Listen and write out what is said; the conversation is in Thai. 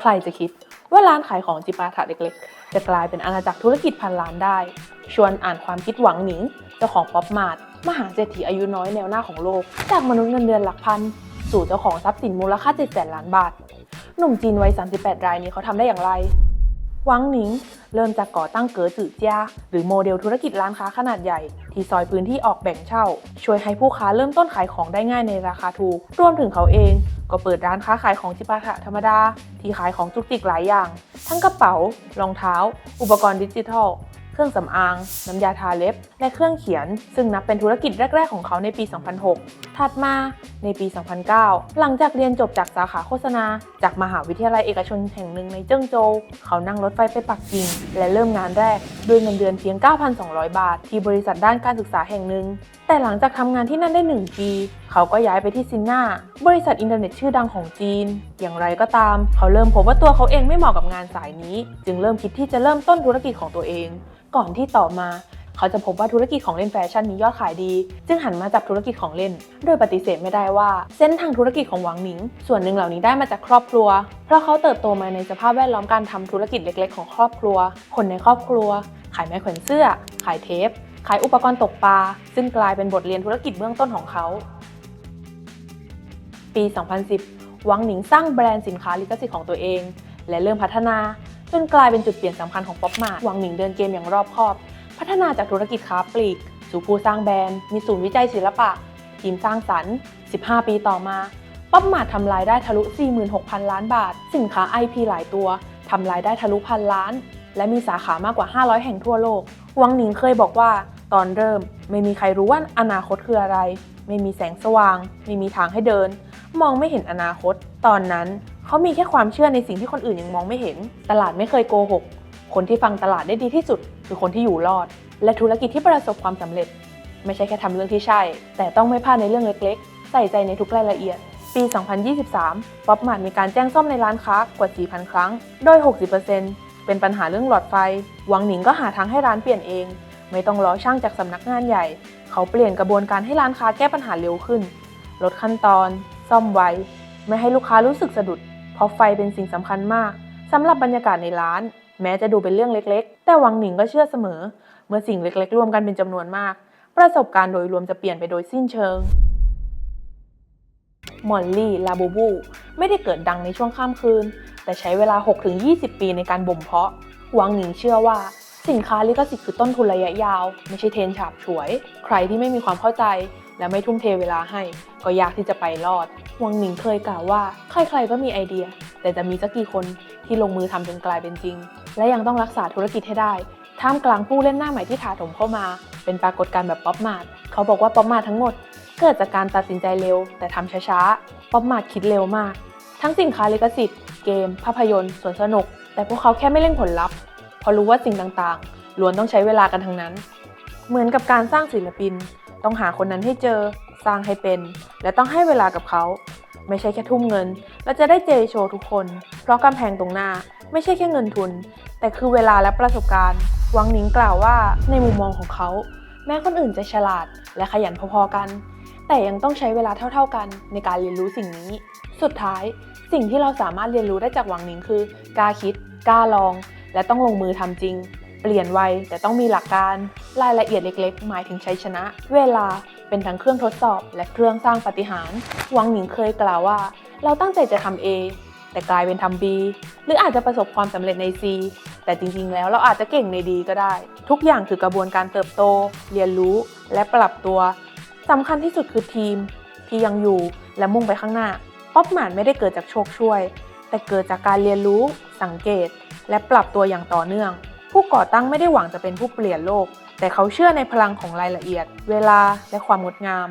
ใครจะคิดว่าร้านขายของจิปาถะเล็กๆ จะกลายเป็นอาณาจักรธุรกิจพันล้านได้ ชวนอ่านความคิดหวังหนิงเจ้าของป๊อปมาร์ทมหาเศรษฐีอายุน้อยแนวหน้าของโลก จากมนุษย์เงินเดือนหลักพัน สู่เจ้าของทรัพย์สินมูลค่า 7 แสนล้านบาท หนุ่มจีนวัย 38 รายนี้เขาทำได้อย่างไร หวังหนิง เริ่มจากก่อตั้งเก๋อจื่อเจียหรือโมเดลธุรกิจร้านค้าขนาดใหญ่ ที่ซอยพื้นที่ออกแบ่งเช่า ช่วยให้ผู้ค้าเริ่มต้นขายของได้ง่ายในราคาถูก รวมถึงเขาเอง ก็เปิดร้านค้าขายของจิปาถะธรรมดา ที่ขายของจุกจิกหลายอย่าง ทั้งกระเป๋ารองเท้า อุปกรณ์ดิจิทัล เครื่องสำอาง น้ำยาทาเล็บ และเครื่องเขียน ซึ่งนับเป็นธุรกิจแรก ๆ ของเขาในปี 2006 ถัดมาในปี 2009 หลังจากเรียนจบจากสาขาโฆษณา จากมหาวิทยาลัยเอกชนแห่งหนึ่งในเจิ้งโจว เขานั่งรถไฟไปปักกิ่ง และเริ่มงานแรกด้วยเงินเดือนเพียง 9,200 บาท ที่บริษัทด้านการศึกษาแห่งหนึ่ง แต่หลังจากทำงานที่นั่นได้ 1 ปี เขาก็ย้ายไปที่ซินนาบริษัทอินเทอร์เน็ตชื่อดังของจีน อย่างไรก็ตาม เขาเริ่มพบว่าตัวเขาเองไม่เหมาะกับงานสายนี้ จึงเริ่มคิดที่จะเริ่มต้นธุรกิจของตัวเองก่อนที่ต่อมาเขาจะพบว่าธุรกิจของเล่นแฟชั่นมียอดขายดี จึงหันมาจับธุรกิจของเล่น โดยปฏิเสธไม่ได้ว่า เส้นทางธุรกิจของหวังหนิง ส่วนหนึ่งเหล่านี้ได้มาจากครอบครัว เพราะเขาเติบโตมาในสภาพแวดล้อมการทำธุรกิจเล็ก ๆ ของครอบครัว คนในครอบครัว ขายไม้แขวนเสื้อ ขายเทป ขายอุปกรณ์ตกปลา ซึ่งกลายเป็นบทเรียนธุรกิจเบื้องต้นของเขา ปี 2010 หวังหนิงสร้างแบรนด์สินค้าลิขสิทธิ์ของตัวเอง และเริ่มพัฒนา จนกลายเป็นจุดเปลี่ยนสำคัญของป๊อปมาหวังหนิงเดินเกมอย่างรอบคอบ พัฒนาจากธุรกิจค้าปลีก สู่ผู้สร้างแบรนด์ มีศูนย์วิจัยศิลปะ ทีมสร้างสรรค์ 15 ปีต่อมาป๊อปมาททำรายได้ทะลุ 46,000 ล้านบาท สินค้า IP หลายตัวทำรายได้ทะลุพันล้าน และมีสาขามากกว่า 500 แห่งทั่วโลกหวังหนิงเคยบอกว่าตอนเริ่มไม่มีใครรู้ว่าอนาคตคืออะไร ไม่มีแสงสว่าง ไม่มีทางให้เดิน มองไม่เห็นอนาคต ตอนนั้นเขามีแค่ความเชื่อในสิ่งที่คนอื่นยังมองไม่เห็น ตลาดไม่เคยโกหก คนที่ฟังตลาดได้ดีที่สุด คือคนที่อยู่รอด และธุรกิจที่ประสบความสำเร็จ ไม่ใช่แค่ทำเรื่องที่ใช่ แต่ต้องไม่พลาดในเรื่องเล็กๆ ใส่ใจในทุกรายละเอียด ปี 2023 ป๊อปมาร์ทมีการแจ้งซ่อมในร้านค้ากว่า 4,000 ครั้ง โดย 60%เป็นปัญหาเรื่องหลอดไฟหวังหนิงก็หาทางให้ร้านเปลี่ยนเอง ไม่ต้องรอช่างจากสำนักงานใหญ่ เขาเปลี่ยนกระบวนการให้ร้านค้าแก้ปัญหาเร็วขึ้น ลดขั้นตอน ซ่อมไวไม่ให้ลูกค้ารู้สึกสะดุด เพราะไฟเป็นสิ่งสำคัญมากสำหรับบรรยากาศในร้าน แม้จะดูเป็นเรื่องเล็กๆ แต่หวังหนิงก็เชื่อเสมอ เมื่อสิ่งเล็กๆ รวมกันเป็นจำนวนมาก ประสบการณ์โดยรวมจะเปลี่ยนไปโดยสิ้นเชิงมอลลี่ ลาบูบู ไม่ได้เกิดดังในช่วงข้ามคืน แต่ใช้เวลา 6-20 ปีในการบ่มเพาะ หวังหนิงเชื่อว่า สินค้าลิขสิทธิ์คือต้นทุนระยะยาว ไม่ใช่เทรนฉาบฉวย ใครที่ไม่มีความเข้าใจ และไม่ทุ่มเทเวลาให้ ก็ยากที่จะไปรอดหวังหนิงเคยกล่าวว่า ใครๆก็มีไอเดีย แต่จะมีสักกี่คนที่ลงมือทำจนกลายเป็นจริง และยังต้องรักษาธุรกิจให้ได้ ท่ามกลางผู้เล่นหน้าใหม่ที่ถาถมเข้ามา เป็นปรากฏการณ์แบบป๊อปมาร์ทเขาบอกว่าป๊อปมาร์ททั้งหมด เกิดจากการตัดสินใจเร็ว แต่ทำช้าๆ ป๊อปมาร์ทคิดเร็วมาก ทั้งสินค้าลิขสิทธิ์ เกม ภาพยนตร์สวนสนุก แต่พวกเขาแค่ไม่เร่งผลลัพธ์ ราะรู้ว่าสิ่งต่างๆล้วนต้องใช้เวลากันทั้งนั้น เหมือนกับการสร้างศิลปิน ต้องหาคนนั้นให้เจอ สร้างให้เป็น และต้องให้เวลากับเขา ไม่ใช่แค่ทุ่มเงินแล้วจะได้เจโชว์ทุกคน เพราะกำแพงตรงหน้าไม่ใช่แค่เงินทุน แต่คือเวลาและประสบการณ์หวังหนิงกล่าวว่าในมุมมองของเขา แม้คนอื่นจะฉลาดและขยันพอๆกัน แต่ยังต้องใช้เวลาเท่า ๆกันในการเรียนรู้สิ่งนี้ สุดท้ายสิ่งที่เราสามารถเรียนรู้ได้จากหวังหนิงคือกล้าคิดกล้าลอง และต้องลงมือทำจริง เปลี่ยนไวแต่ต้องมีหลักการ รายละเอียดเล็ก ๆ หมายถึงชัยชนะ เวลาเป็นทั้งเครื่องทดสอบ และเครื่องสร้างปาฏิหารย์หวังหนิงเคยกล่าวว่า เราตั้งใจจะทำ A แต่กลายเป็นทำ B หรืออาจจะประสบความสำเร็จใน C แต่จริงๆ แล้วเราอาจจะเก่งในดีก็ได้ ทุกอย่างคือกระบวนการเติบโต เรียนรู้ และปรับตัวสำคัญที่สุดคือทีม ที่ยังอยู่และมุ่งไปข้างหน้า ป๊อปหมาร์ทไม่ได้เกิดจากโชคช่วย แต่เกิดจากการเรียนรู้ สังเกต และปรับตัวอย่างต่อเนื่อง ผู้ก่อตั้งไม่ได้หวังจะเป็นผู้เปลี่ยนโลก แต่เขาเชื่อในพลังของรายละเอียด เวลาและความงดงาม